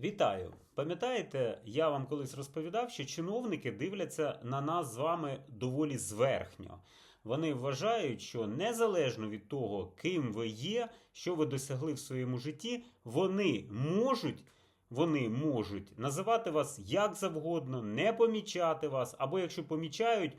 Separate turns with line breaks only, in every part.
Вітаю! Пам'ятаєте, я вам колись розповідав, що чиновники дивляться на нас з вами доволі зверхньо. Вони вважають, що незалежно від того, ким ви є, що ви досягли в своєму житті, вони можуть, вони можуть називати вас як завгодно, не помічати вас, або якщо помічають,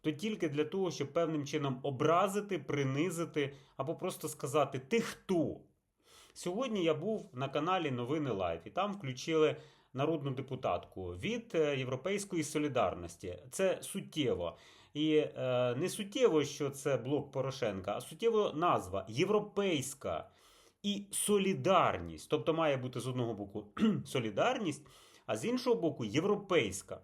то тільки для того, щоб певним чином образити, принизити, або просто сказати Ти хто? Сьогодні я був на каналі Новини Лайф і там включили народну депутатку від е, Європейської солідарності. Це суттєво. І е, не суттєво, що це блок Порошенка, а суттєво назва Європейська і солідарність. Тобто має бути з одного боку солідарність, а з іншого боку європейська.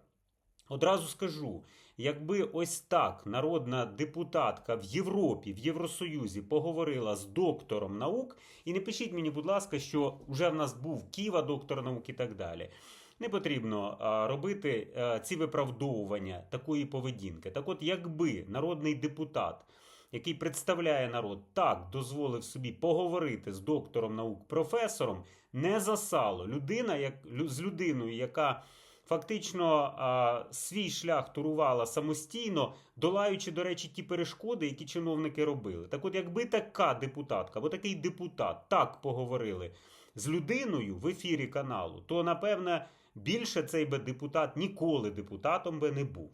Одразу скажу, якби ось так народна депутатка в Європі, в Євросоюзі поговорила з доктором наук, і не пишіть мені, будь ласка, що вже в нас був Ківа, доктор наук і так далі. Не потрібно робити а, ці виправдовування такої поведінки. Так от, якби народний депутат, який представляє народ, так дозволив собі поговорити з доктором наук, професором, не засало людина, як лю- з людиною, яка фактично свій шлях турувала самостійно, долаючи, до речі, ті перешкоди, які чиновники робили. Так от, якби така депутатка або такий депутат так поговорили з людиною в ефірі каналу, то напевне більше цей би депутат ніколи депутатом би не був.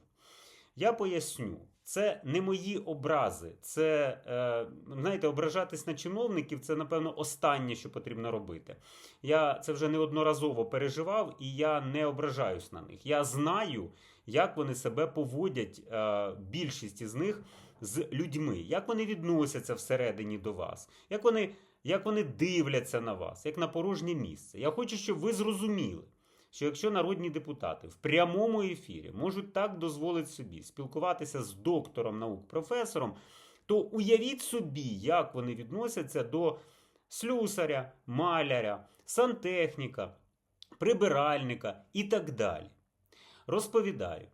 Я поясню, це не мої образи. Це, е, знаєте, ображатись на чиновників це, напевно, останнє, що потрібно робити. Я це вже неодноразово переживав, і я не ображаюсь на них. Я знаю, як вони себе поводять, е, більшість із них з людьми, як вони відносяться всередині до вас, як вони, як вони дивляться на вас, як на порожнє місце. Я хочу, щоб ви зрозуміли що якщо народні депутати в прямому ефірі можуть так дозволити собі спілкуватися з доктором наук, професором, то уявіть собі, як вони відносяться до слюсаря, маляря, сантехніка, прибиральника і так далі. Розповідаю.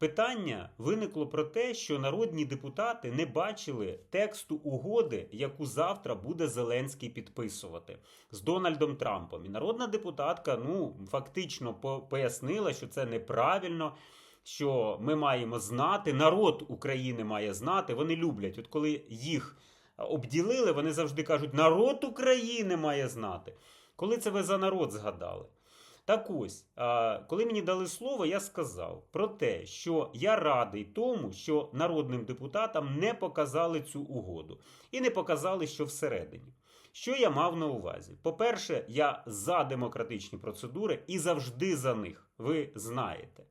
Питання виникло про те, що народні депутати не бачили тексту угоди, яку завтра буде Зеленський підписувати з Дональдом Трампом. І народна депутатка ну фактично пояснила, що це неправильно. Що ми маємо знати, народ України має знати. Вони люблять. От коли їх обділили, вони завжди кажуть: народ України має знати. Коли це ви за народ згадали? Так ось, коли мені дали слово, я сказав про те, що я радий тому, що народним депутатам не показали цю угоду і не показали, що всередині. Що я мав на увазі? По-перше, я за демократичні процедури і завжди за них. Ви знаєте.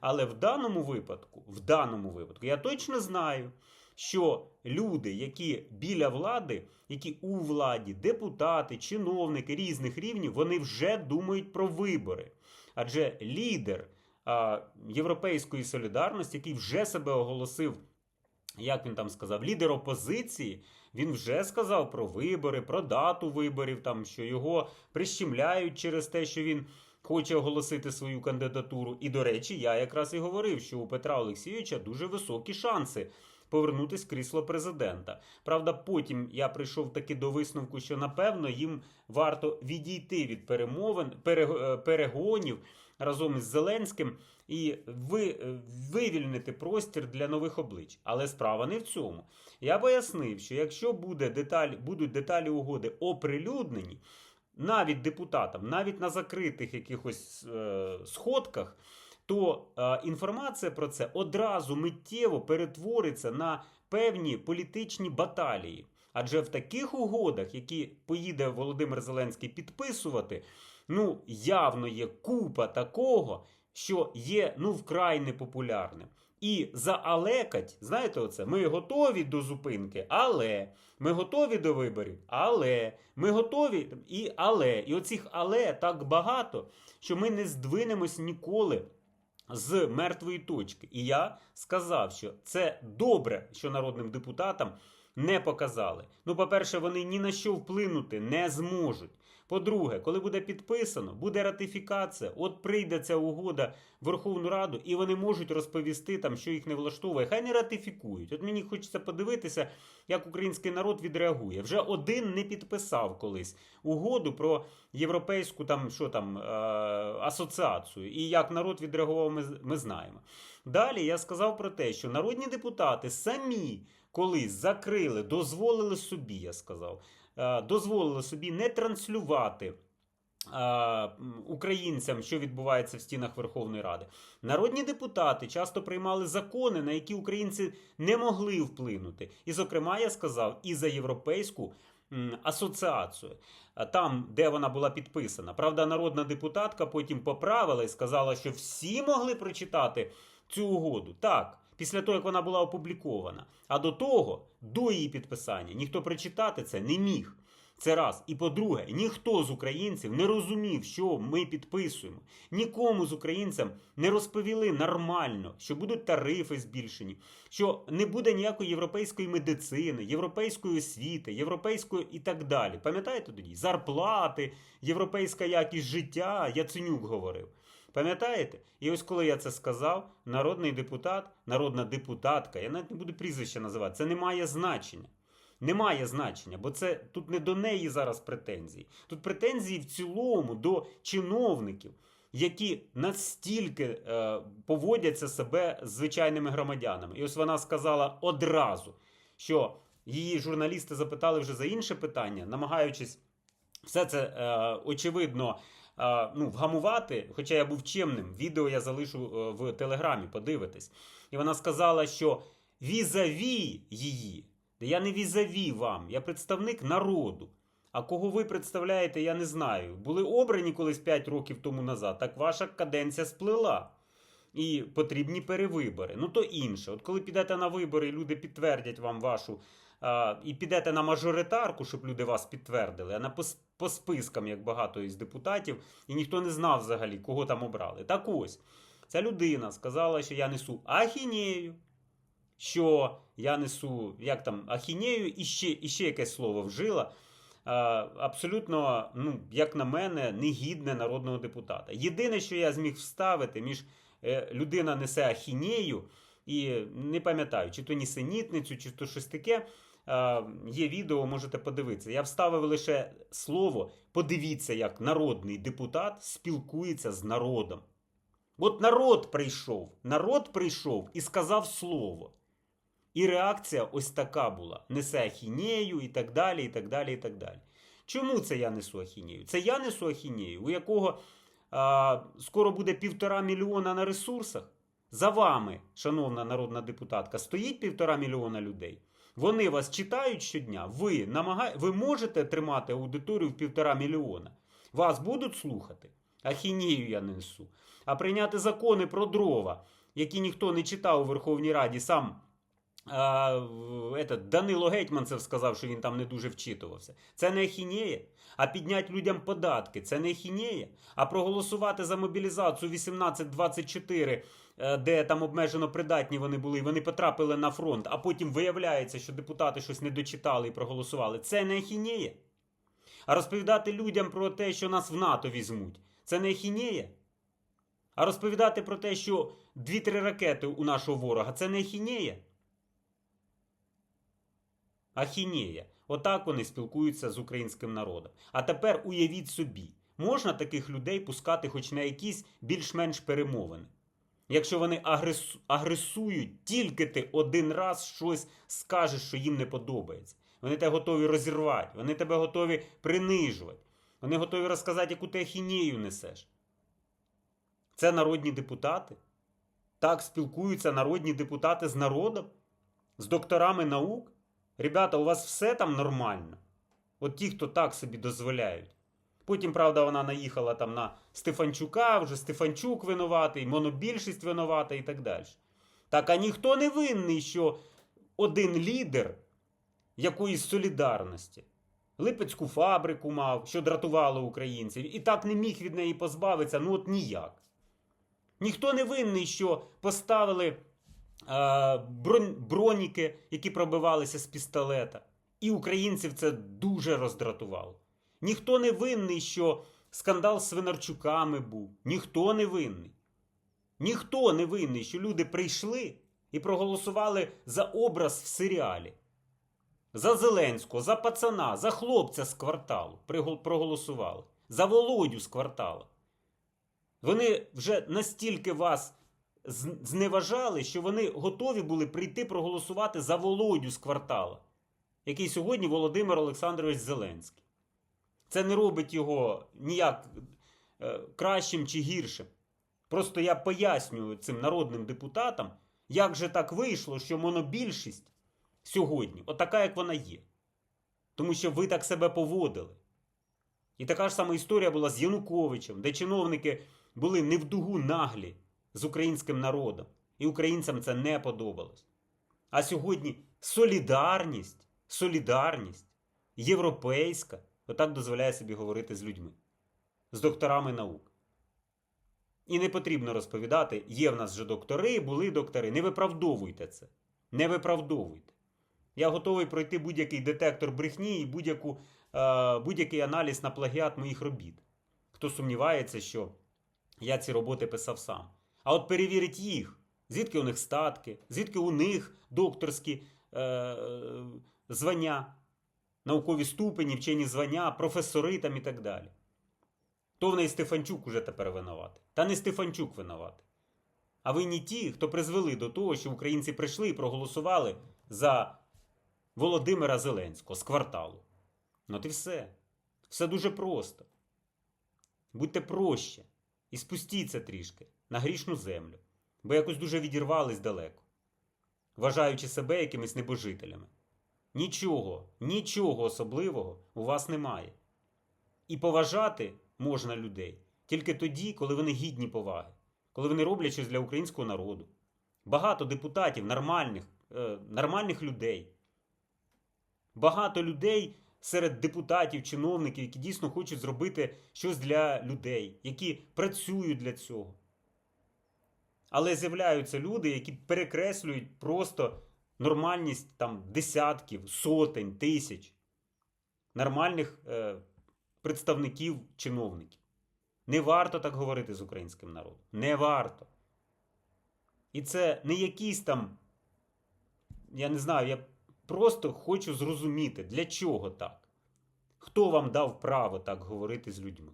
Але в даному випадку, в даному випадку, я точно знаю, що люди, які біля влади, які у владі, депутати, чиновники різних рівнів, вони вже думають про вибори. Адже лідер а, Європейської солідарності, який вже себе оголосив, як він там сказав, лідер опозиції, він вже сказав про вибори, про дату виборів, там, що його прищемляють через те, що він хоче оголосити свою кандидатуру. І, до речі, я якраз і говорив, що у Петра Олексійовича дуже високі шанси повернутись в крісло президента. Правда, потім я прийшов таки до висновку, що напевно їм варто відійти від перемовин, пере- е, перегонів разом із Зеленським і е, вивільнити простір для нових облич. Але справа не в цьому. Я пояснив, що якщо буде деталь, будуть деталі угоди оприлюднені, навіть депутатам, навіть на закритих якихось е, сходках, то е, інформація про це одразу миттєво перетвориться на певні політичні баталії. Адже в таких угодах, які поїде Володимир Зеленський підписувати, ну явно є купа такого, що є ну вкрай непопулярним. І заалекать, знаєте, оце, ми готові до зупинки, але ми готові до виборів, але ми готові і але. І оцих але так багато, що ми не здвинемось ніколи з мертвої точки. І я сказав, що це добре, що народним депутатам не показали. Ну, по-перше, вони ні на що вплинути не зможуть. По-друге, коли буде підписано, буде ратифікація, от прийде ця угода в Верховну Раду, і вони можуть розповісти там, що їх не влаштовує. Хай не ратифікують. От мені хочеться подивитися, як український народ відреагує. Вже один не підписав колись угоду про європейську там що там е- асоціацію. І як народ відреагував, ми, ми знаємо. Далі я сказав про те, що народні депутати самі колись закрили, дозволили собі, я сказав, дозволили собі не транслювати. е, Українцям, що відбувається в стінах Верховної Ради, народні депутати часто приймали закони, на які українці не могли вплинути. І, зокрема, я сказав і за європейську асоціацію, там, де вона була підписана. Правда, народна депутатка потім поправила і сказала, що всі могли прочитати цю угоду. Так, після того, як вона була опублікована. А до того, до її підписання, ніхто прочитати це не міг. Це раз. І по-друге, ніхто з українців не розумів, що ми підписуємо. Нікому з українцям не розповіли нормально, що будуть тарифи збільшені, що не буде ніякої європейської медицини, європейської освіти, європейської і так далі. Пам'ятаєте тоді? Зарплати, європейська якість життя, Яценюк говорив. Пам'ятаєте? І ось коли я це сказав, народний депутат, народна депутатка, я навіть не буду прізвище називати, це не має значення. Немає значення, бо це тут не до неї зараз претензії. Тут претензії в цілому до чиновників, які настільки е, поводяться себе з звичайними громадянами. І ось вона сказала одразу, що її журналісти запитали вже за інше питання, намагаючись все це е, очевидно ну, вгамувати. Хоча я був чемним, відео я залишу е, в телеграмі, подивитись. І вона сказала, що візаві її. Я не візаві вам, я представник народу. А кого ви представляєте, я не знаю. Були обрані колись 5 років тому назад, так ваша каденція сплила. І потрібні перевибори. Ну то інше. От коли підете на вибори, і люди підтвердять вам вашу. А, і підете на мажоритарку, щоб люди вас підтвердили, а на по, по спискам, як багато із депутатів, і ніхто не знав взагалі, кого там обрали. Так ось, ця людина сказала, що я несу ахінею, що я несу як там ахінею, і ще, і ще якесь слово вжила. Абсолютно, ну, як на мене, негідне народного депутата. Єдине, що я зміг вставити між е, людина несе ахінею, і не пам'ятаю, чи то нісенітницю, чи то щось таке. А, є відео, можете подивитися. Я вставив лише слово. Подивіться, як народний депутат спілкується з народом. От народ прийшов, народ прийшов і сказав слово. І реакція ось така була: несе ахінею і так далі, і так далі, і так далі. Чому це я несу ахінею? Це я несу ахінею, у якого а, скоро буде півтора мільйона на ресурсах. За вами, шановна народна депутатка, стоїть півтора мільйона людей. Вони вас читають щодня. Ви намагає... ви можете тримати аудиторію в півтора мільйона. Вас будуть слухати? Ахінею я не несу. А прийняти закони про дрова, які ніхто не читав у Верховній Раді, сам а, этот, Данило Гетьманцев сказав, що він там не дуже вчитувався. Це не ахінея. А підняти людям податки це не ахінея. А проголосувати за мобілізацію 18-24, е, де там обмежено придатні вони були, вони потрапили на фронт, а потім виявляється, що депутати щось не дочитали і проголосували. Це не ахінея. А розповідати людям про те, що нас в НАТО візьмуть, це не ахінея. А розповідати про те, що 2-3 ракети у нашого ворога, це не ахінея. Ахінея. Отак вони спілкуються з українським народом. А тепер уявіть собі, можна таких людей пускати хоч на якісь більш-менш перемовини. Якщо вони агресують, тільки ти один раз щось скажеш, що їм не подобається. Вони тебе готові розірвати, вони тебе готові принижувати. Вони готові розказати, яку ти ахінею несеш. Це народні депутати. Так спілкуються народні депутати з народом, з докторами наук. Ребята, у вас все там нормально. От ті, хто так собі дозволяють. Потім, правда, вона наїхала там на Стефанчука, вже Стефанчук винуватий, монобільшість винувата і так далі. Так, а ніхто не винний, що один лідер якоїсь солідарності. Липецьку фабрику мав, що дратувало українців, і так не міг від неї позбавитися, ну от ніяк. Ніхто не винний, що поставили е, броніки, які пробивалися з пістолета. І українців це дуже роздратувало. Ніхто не винний, що скандал з Свинарчуками був. Ніхто не винний. Ніхто не винний, що люди прийшли і проголосували за образ в серіалі. За Зеленського, за пацана, за хлопця з кварталу проголосували. За Володю з кварталу. Вони вже настільки вас зневажали, що вони готові були прийти проголосувати за Володю з квартала, який сьогодні Володимир Олександрович Зеленський. Це не робить його ніяк е, кращим чи гіршим. Просто я пояснюю цим народним депутатам, як же так вийшло, що монобільшість сьогодні, отака, як вона є. Тому що ви так себе поводили. І така ж сама історія була з Януковичем, де чиновники були не в дугу наглі з українським народом. І українцям це не подобалось. А сьогодні солідарність, солідарність, європейська, отак дозволяє собі говорити з людьми, з докторами наук. І не потрібно розповідати, є в нас вже доктори, були доктори. Не виправдовуйте це. Не виправдовуйте. Я готовий пройти будь-який детектор брехні і будь-яку, е, будь-який аналіз на плагіат моїх робіт. Хто сумнівається, що я ці роботи писав сам. А от перевірить їх, звідки у них статки, звідки у них докторські е, е, звання, наукові ступені, вчені звання, професори там і так далі. То в неї Стефанчук уже тепер винуватий. Та не Стефанчук винуватий. А винні ті, хто призвели до того, що українці прийшли і проголосували за Володимира Зеленського з кварталу. Ну і все. Все дуже просто. Будьте проще і спустіться трішки на грішну землю, бо якось дуже відірвались далеко, вважаючи себе якимись небожителями. Нічого, нічого особливого у вас немає. І поважати можна людей тільки тоді, коли вони гідні поваги, коли вони роблять щось для українського народу. Багато депутатів, нормальних, е, нормальних людей. Багато людей серед депутатів, чиновників, які дійсно хочуть зробити щось для людей, які працюють для цього. Але з'являються люди, які перекреслюють просто нормальність там десятків, сотень, тисяч нормальних е, представників чиновників. Не варто так говорити з українським народом. Не варто. І це не якісь там, я не знаю, я просто хочу зрозуміти, для чого так. Хто вам дав право так говорити з людьми?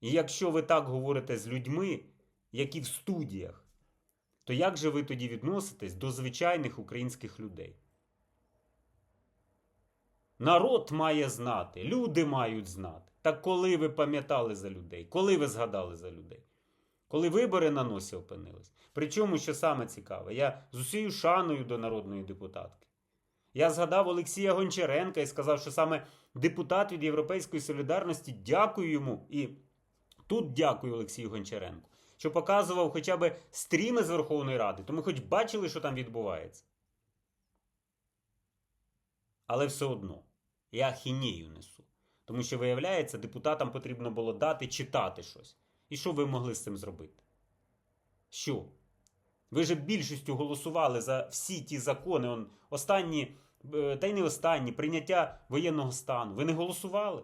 І якщо ви так говорите з людьми, які в студіях, то як же ви тоді відноситесь до звичайних українських людей? Народ має знати, люди мають знати. Так коли ви пам'ятали за людей, коли ви згадали за людей? Коли вибори на носі опинились. Причому, що саме цікаве, я з усією шаною до народної депутатки. Я згадав Олексія Гончаренка і сказав, що саме депутат від Європейської солідарності дякую йому. І тут дякую Олексію Гончаренку, що показував хоча б стріми з Верховної Ради, то ми хоч бачили, що там відбувається. Але все одно я хінею несу. Тому що, виявляється, депутатам потрібно було дати читати щось. І що ви могли з цим зробити? Що? Ви же більшістю голосували за всі ті закони, он, останні, е, та й не останні, прийняття воєнного стану. Ви не голосували?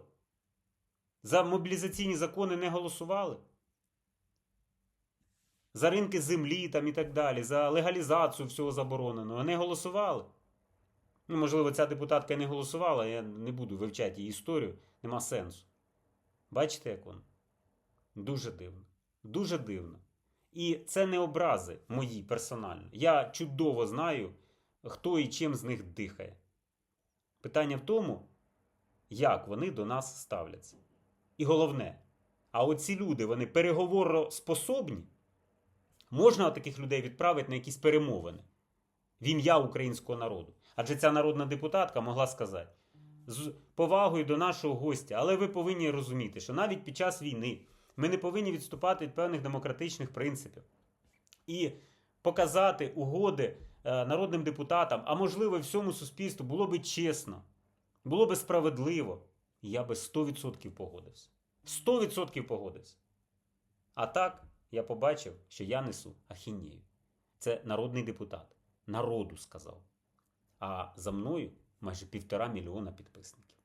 За мобілізаційні закони не голосували? За ринки землі там і так далі, за легалізацію всього забороненого не голосували? Ну, можливо, ця депутатка не голосувала, я не буду вивчати її історію, нема сенсу. Бачите, як воно? Дуже дивно. Дуже дивно. І це не образи мої персонально. Я чудово знаю, хто і чим з них дихає. Питання в тому, як вони до нас ставляться. І головне, а оці люди, вони переговороспособні? Можна таких людей відправити на якісь перемовини в ім'я українського народу. Адже ця народна депутатка могла сказати з повагою до нашого гостя, але ви повинні розуміти, що навіть під час війни ми не повинні відступати від певних демократичних принципів і показати угоди е, народним депутатам, а можливо, всьому суспільству було би чесно, було би справедливо. Я би 100% погодився. 100% погодився. А так я побачив, що я несу ахінею. Це народний депутат. Народу сказав. А за мною майже півтора мільйона підписників.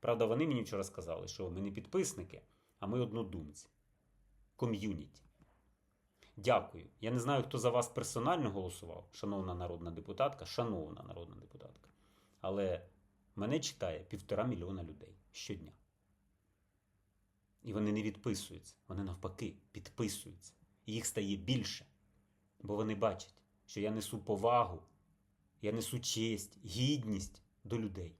Правда, вони мені вчора сказали, що ми не підписники, а ми однодумці. Ком'юніті. Дякую. Я не знаю, хто за вас персонально голосував, шановна народна депутатка, шановна народна депутатка. Але мене читає півтора мільйона людей щодня. І вони не відписуються, вони навпаки підписуються. Їх стає більше. Бо вони бачать, що я несу повагу, я несу честь, гідність до людей.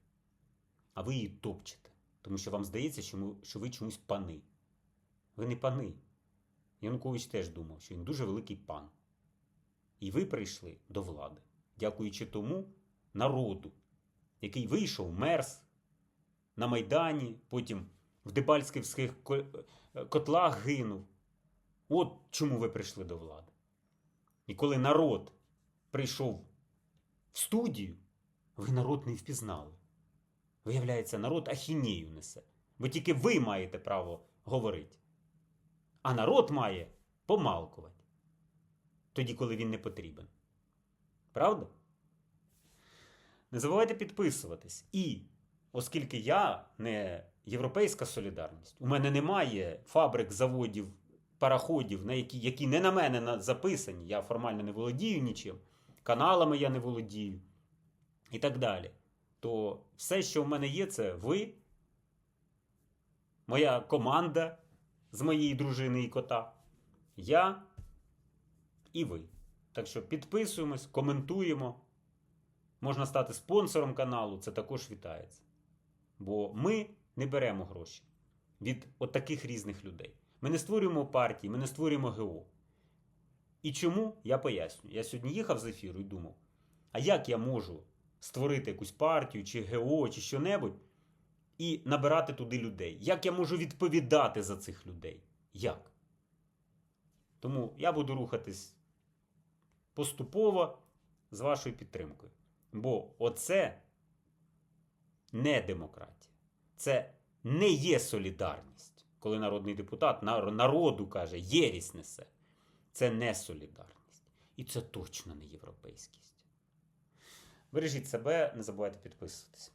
А ви її топчете, тому що вам здається, що ви чомусь пани. Ви не пани. Янукович теж думав, що він дуже великий пан. І ви прийшли до влади, дякуючи тому народу, який вийшов мерз на Майдані, потім в Дебальських е, котлах гинув. От чому ви прийшли до влади. І коли народ прийшов в студію, ви народ не впізнали. Виявляється, народ ахінею несе. Бо тільки ви маєте право говорити. А народ має помалкувати. Тоді, коли він не потрібен. Правда? Не забувайте підписуватись. І оскільки я не європейська солідарність, у мене немає фабрик, заводів, параходів, на які, які не на мене записані, я формально не володію нічим, каналами я не володію і так далі. То все, що в мене є, це ви, моя команда з моєї дружини і кота, я і ви. Так що підписуємось, коментуємо. Можна стати спонсором каналу, це також вітається. Бо ми не беремо гроші від от таких різних людей. Ми не створюємо партії, ми не створюємо ГО. І чому я поясню. Я сьогодні їхав з ефіру і думав: а як я можу створити якусь партію, чи ГО, чи що-небудь, і набирати туди людей? Як я можу відповідати за цих людей? Як? Тому я буду рухатись поступово з вашою підтримкою. Бо оце не демократія. Це не є солідарність. Коли народний депутат народу каже, єрість несе. Це не солідарність. І це точно не європейськість. Бережіть себе, не забувайте підписуватися.